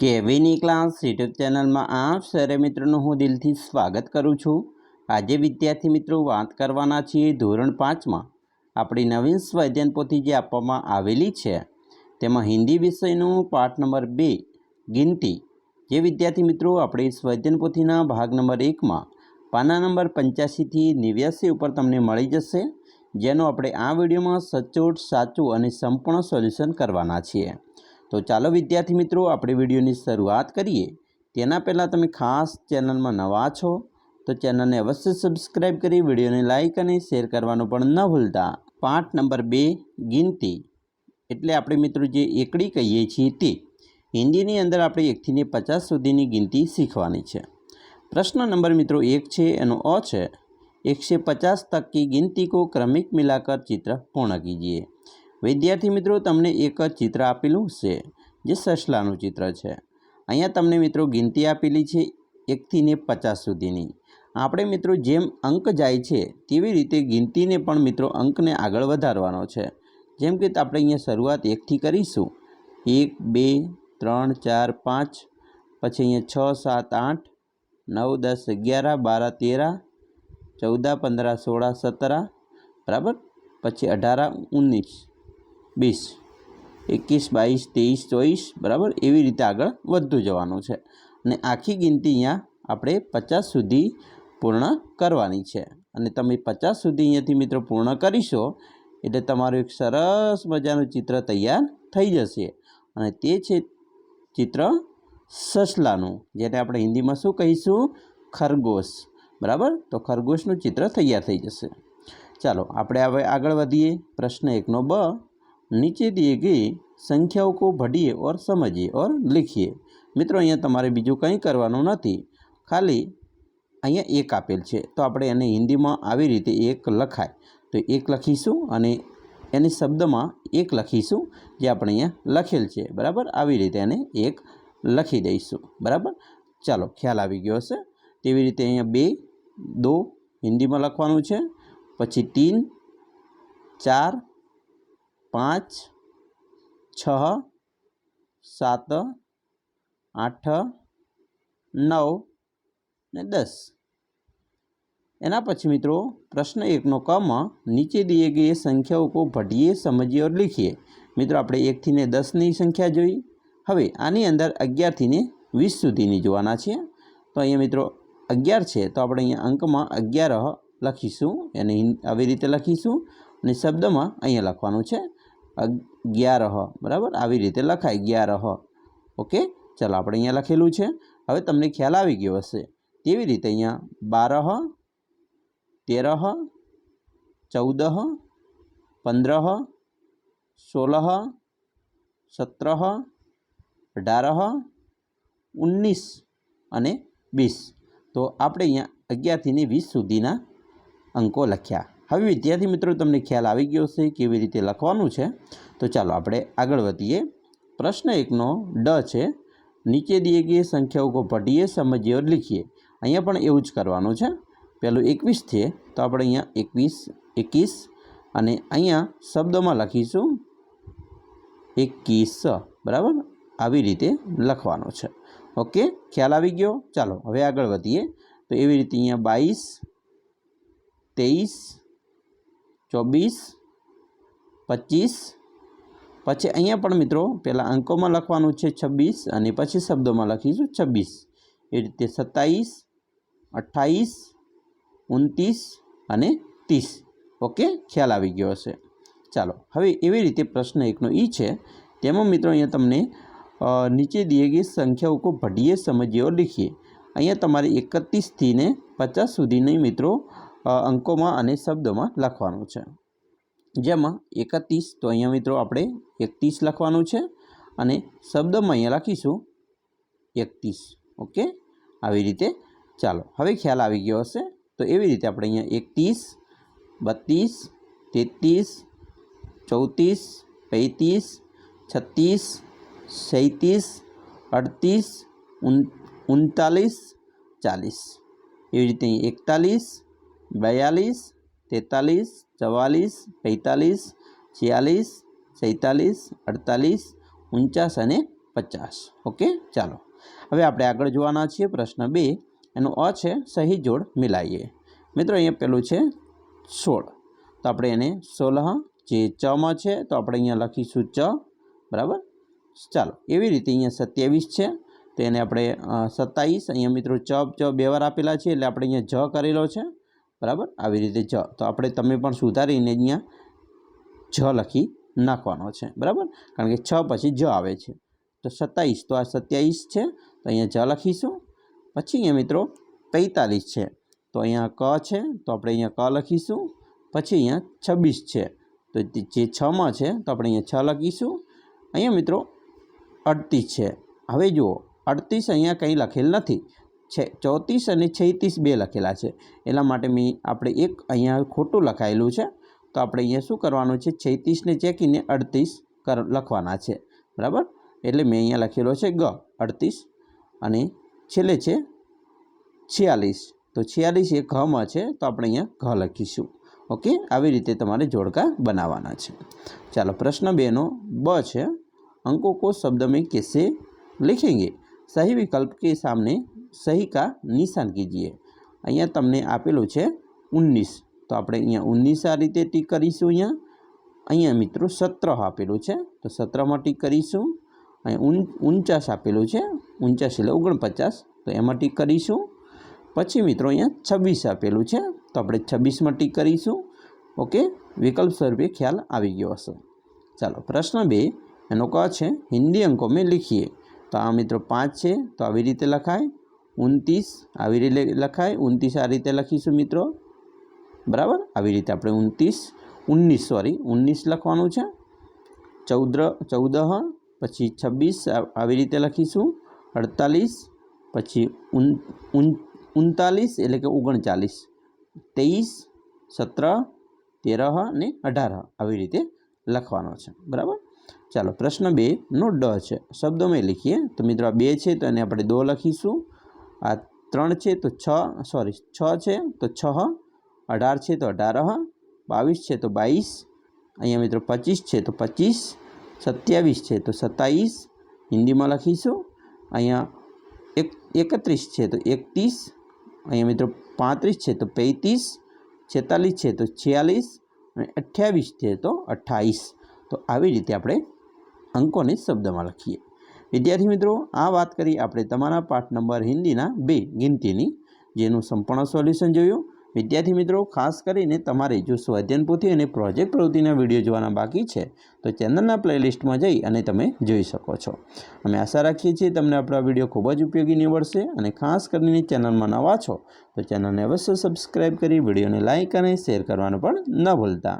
કેવીની class YouTube ચેનલમાં આપ સરે મિત્રોનું હું દિલથી સ્વાગત કરું છું. આજે વિદ્યાર્થી મિત્રો વાત કરવાના છીએ ધોરણ પાંચમાં. આપણી નવીન સ્વાધ્યાયન પોથી જે આપવામાં આવેલી છે, તેમાં હિન્દી વિષયનું પાઠ નંબર બે, ગિનતી. જે વિદ્યાર્થી મિત્રો આપણી સ્વાધ્યાયન પોથીના ભાગ નંબર એકમાં, પાના નંબર પંચ્યાસીથી નેવ્યાસી ઉપર તમને મળી જશે, જેનું આપણે આ વિડીયોમાં સચોટ, સાચું અને સંપૂર્ણ સોલ્યુશન કરવાના છીએ. તો ચાલો વિદ્યાર્થી મિત્રો, આપણે વિડીયોની શરૂઆત કરીએ. તેના પહેલાં તમે ખાસ ચેનલમાં નવા છો, તો ચેનલને અવશ્ય સબસ્ક્રાઈબ કરી વિડીયોને લાઇક અને શેર કરવાનું પણ ન ભૂલતા. પાઠ નંબર બે, ગિનતી. એટલે આપણે મિત્રો જે એકડી કહીએ છીએ તે, હિન્દીની અંદર આપણે એકથીને પચાસ સુધીની ગિનતી શીખવાની છે. પ્રશ્ન નંબર મિત્રો એક છે, એનો અ છે. એક પચાસ તક ગિનતી કો ક્રમિક મિલાકર ચિત્ર પૂર્ણ કીજીએ. વિદ્યાર્થી મિત્રો, તમને એક જ ચિત્ર આપેલું છે, જે સસલાનું ચિત્ર છે. અહીંયા તમને મિત્રો ગિનતી આપેલી છે, એકથી ને પચાસ સુધીની. આપણે મિત્રો જેમ અંક જાય છે, તેવી રીતે ગિનતીને પણ મિત્રો અંકને આગળ વધારવાનો છે. જેમ કે આપણે અહીંયા શરૂઆત એકથી કરીશું. એક, બે, ત્રણ, ચાર, પાંચ, પછી અહીંયા છ, સાત, આઠ, નવ, દસ, અગિયાર, બાર, તેર, ચૌદ, પંદર, સોળા, સત્તર, બરાબર? પછી અઢાર, ઉન્નીસ. વીસ એકવીસ, બાવીસ, ત્રેવીસ, ચોવીસ, બરાબર? એવી રીતે આગળ વધતું જવાનું છે. અને આખી ગિનતી અહીંયા આપણે પચાસ સુધી પૂર્ણ કરવાની છે. અને તમે પચાસ સુધી અહીંયાથી મિત્રો પૂર્ણ કરીશો, એટલે તમારું એક સરસ મજાનું ચિત્ર તૈયાર થઈ જશે. અને તે છે ચિત્ર સસલાનું, જેને આપણે હિન્દીમાં શું કહીશું? ખરગોશ. બરાબર? તો ખરગોશનું ચિત્ર તૈયાર થઈ જશે. ચાલો, આપણે હવે આગળ વધીએ. પ્રશ્ન એકનો બ. નીચે દીએ ગઈ સંખ્યાઓ કો ભણીએ ઓર સમજીએ ઓર લીખીએ. મિત્રો, અહીંયા તમારે બીજું કંઈ કરવાનું નથી. ખાલી અહીંયા એક આપેલ છે. તો આપણે એને હિન્દીમાં આવી રીતે એક લખાય. તો એક લખીશું અને એની શબ્દમાં એક લખીશું, જે આપણે અહીંયા લખેલ છે. બરાબર? આવી રીતે એને એક લખી દઈશું. બરાબર? ચાલો, ખ્યાલ આવી ગયો હશે. તેવી રીતે અહીંયા બે, દો હિન્દીમાં લખવાનું છે. પછી તીન, ચાર પાંચ, છ, સાત, આઠ, નવ ને દસ. એના પછી મિત્રો પ્રશ્ન એકનો કમ નીચે દિયે ગઈ સંખ્યાઓ કો ભટીએ સમજીએ ઓર લિખીએ. મિત્રો આપણે એકથી ને દસની સંખ્યા જોઈ. હવે આની અંદર અગિયારથી ને વીસ સુધીની જોવાના છે તો અહીંયા મિત્રો અગિયાર છે, તો આપણે અહીંયા અંકમાં અગિયાર લખીશું, એને આવી રીતે લખીશું અને શબ્દમાં અહીંયા લખવાનું છે. અગિયાર બરાબર? આવી રીતે લખાય, અગિયાર ઓકે? ચાલો, આપણે અહીંયા લખેલું છે. હવે તમને ખ્યાલ આવી ગયો હશે. તેવી રીતે અહીંયા? બાર તેર ચૌદ પંદર સોળ સત્રહ અઢાર ઓગણીસ અને વીસ. તો આપણે અહીંયા અગિયારથી વીસ સુધીના અંકો લખ્યા. હવે વિદ્યાર્થી મિત્રો, તમને ખ્યાલ આવી ગયો છે કેવી રીતે લખવાનું છે. તો ચાલો આપણે આગળ વધીએ. પ્રશ્ન એકનો, ડ છે. નીચે દિયે ગયે સંખ્યાઓ કો સમજીએ ઓર લિખીએ. અહીંયા પણ એવું જ કરવાનું છે. પહેલું એકવીસ છે તો આપણે અહીંયા એકવીસ એકવીસ અને અહીંયા શબ્દોમાં લખીશું એકવીસ, બરાબર? આવી રીતે લખવાનો છે. ઓકે? ખ્યાલ આવી ગયો? ચાલો, હવે આગળ વધીએ. તો એવી રીતે અહીંયા બાવીસ તેવીસ ચોવીસ પચીસ. પછી અહીંયા પણ મિત્રો પહેલાં અંકોમાં લખવાનું છે છવ્વીસ અને પછી શબ્દોમાં લખીશું છવ્વીસ. એ રીતે સત્તાવીસ, અઠ્ઠાવીસ, ઉનત્રીસ અને ત્રીસ. ઓકે, ખ્યાલ આવી ગયો હશે. ચાલો, હવે એવી રીતે પ્રશ્ન એકનો એ છે. તેમાં મિત્રો અહીંયા તમને નીચે દિયે ગઈ સંખ્યાઓ કો ભઢીએ સમજીએ ઓર અહીંયા તમારે એકત્રીસથી ને પચાસ સુધીની મિત્રો અંકોમાં અને શબ્દોમાં લખવાનું છે. જેમાં એકત્રીસ, તો અહીંયા મિત્રો આપણે એકત્રીસ લખવાનું છે અને શબ્દમાં અહીંયા લખીશું એકત્રીસ. ઓકે? આવી રીતે ચાલો. હવે ખ્યાલ આવી ગયો હશે. તો એવી રીતે આપણે અહીંયા એકત્રીસ, બત્રીસ, તેત્રીસ, ચોત્રીસ, પૈંત્રીસ, છત્રીસ સૈંતીસ અડતીસ ઉનતાલીસ, ચાલીસ. એવી રીતે એકતાલીસ બયાલીસ, તેતાલીસ, ચવાલીસ, પૈંતાલીસ, છિયાલીસ સૈતાલીસ અડતાલીસ ઉનચાસ અને પચાસ. ઓકે, ચાલો. હવે આપણે આગળ જોવાના છીએ પ્રશ્ન બે. એનો અ છે, સહી જોડ મિલાઈએ. મિત્રો, અહીંયા પેલું છે, સોળ. તો આપણે એને સોલહ, જે ચમાં છે, તો આપણે અહીંયા લખીશું ચ. બરાબર? ચાલો, એવી રીતે અહીંયા સત્યાવીસ છે. તો એને આપણે સત્તાવીસ. અહીંયા મિત્રો, ચ ચ બે વાર આપેલા છે, એટલે આપણે અહીંયા જ કરેલો છે. બરાબર? આવી રીતે જ. તો આપણે તમે પણ સુધારીને અહીંયા જ લખી નાખવાનો છે. બરાબર? કારણ કે છ પછી જ આવે છે. તો સત્તાવીસ, તો આ સત્યાવીસ છે. તો અહીંયા જ લખીશું. પછી અહીંયા મિત્રો પૈંતાલીસ છે. તો અહીંયા ક છે. તો આપણે અહીંયા ક લખીશું. પછી અહીંયા છવ્વીસ છે. તો જે છમાં છે, તો આપણે અહીંયા છ લખીશું. અહીંયા મિત્રો અડતીસ છે. હવે જુઓ, અડતીસ અહીંયા કંઈ લખેલ નથી. છે ચોત્રીસ અને છેત્રીસ બે લખેલા છે એટલા માટે મેં આપણે એક અહીંયા ખોટું લખાયેલું છે તો આપણે અહીંયા શું કરવાનું છે છેત્રીસને ચેકીને અડતીસ કર લખવાના છે બરાબર એટલે મેં અહીંયા લખેલો છે ગ અડતીસ અને છેલ્લે છે છિયાલીસ તો છિયાલીસ એ ઘમાં છે તો આપણે અહીંયા ઘ લખીશું ઓકે આવી રીતે તમારે જોડકા બનાવવાના છે ચાલો પ્રશ્ન બેનો બ છે अंकों को शब्द में कैसे लिखेंगे सही विकल्प के सामने સહી કા નિશાન કીજીએ અહીંયા તમને આપેલું છે ઓગણીસ તો આપણે અહીંયા ઓગણીસ આ રીતે ટીક કરીશું અહીંયા. અહીંયા મિત્રો સત્ર આપેલું છે. તો સત્રમાં ટીક કરીશું. અહીં ઉનચાસ આપેલું છે. ઉનચાસ એટલે ઓગણપચાસ. તો એમાં ટીક કરીશું. પછી મિત્રો અહીંયા છવ્વીસ આપેલું છે. તો આપણે છવ્વીસમાં ટીક કરીશું. ઓકે? વિકલ્પ સ્વરૂપે ખ્યાલ આવી ગયો હશે. ચાલો, પ્રશ્ન બે. એનો કહો છે? હિન્દી અંકો મેં લખીએ. તો આ મિત્રો પાંચ છે. તો આવી રીતે લખાય. ઉનતીસ આવી રીતે લખાય. ઉનતીસ આ રીતે લખીશું મિત્રો. બરાબર? આવી રીતે આપણે ઉનતીસ ઉન્નીસ સોરી ઉન્નીસ લખવાનું છે. ચૌદ ચૌદ પછી છવ્વીસ આવી રીતે લખીશું. અડતાલીસ, પછી ઉન ઉનતાલીસ એટલે કે ઓગણચાલીસ. તેવીસ સત્ર તેર ને અઢાર આવી રીતે લખવાનો છે. બરાબર? ચાલો, પ્રશ્ન બે. નો ડ છે. શબ્દોમાં લખીએ. તો મિત્રો આ બે છે, તો એને આપણે દો લખીશું. આ ત્રણ છે તો છ સોરી છ છે તો છ અઢાર છે તો અઢાર બાવીસ છે તો બાવીસ અહીંયા મિત્રો પચીસ છે તો પચીસ સત્યાવીસ છે તો સત્તાવીસ હિન્દીમાં લખીશું અહીંયા એક એકત્રીસ છે તો એકત્રીસ અહીંયા મિત્રો પાંત્રીસ છે તો પૈંત્રીસ છેતાલીસ છે તો છિયાલીસ અને અઠ્યાવીસ છે તો અઠ્ઠાવીસ તો આવી રીતે આપણે અંકોને શબ્દમાં લખીએ વિદ્યાર્થી મિત્રો, આ વાત કરી આપણે તમારા પાઠ નંબર હિન્દીના બે ગિનતીની, જેનું સંપૂર્ણ સોલ્યુશન જોયું. વિદ્યાર્થી મિત્રો, ખાસ કરીને તમારે જો સ્વાધ્યન પોથી અને પ્રોજેક્ટ પ્રવૃત્તિના વીડિયો જોવાના બાકી છે, તો ચેનલના પ્લેલિસ્ટમાં જઈ અને તમે જોઈ શકો છો. અમે આશા રાખીએ છીએ તમને આપણા વીડિયો ખૂબ જ ઉપયોગી નીવડશે અને ખાસ કરીને ચેનલમાં નવા છો, તો ચેનલને અવશ્ય સબસ્ક્રાઈબ કરી વિડીયોને લાઇક અને શેર કરવાનું પણ ન ભૂલતા.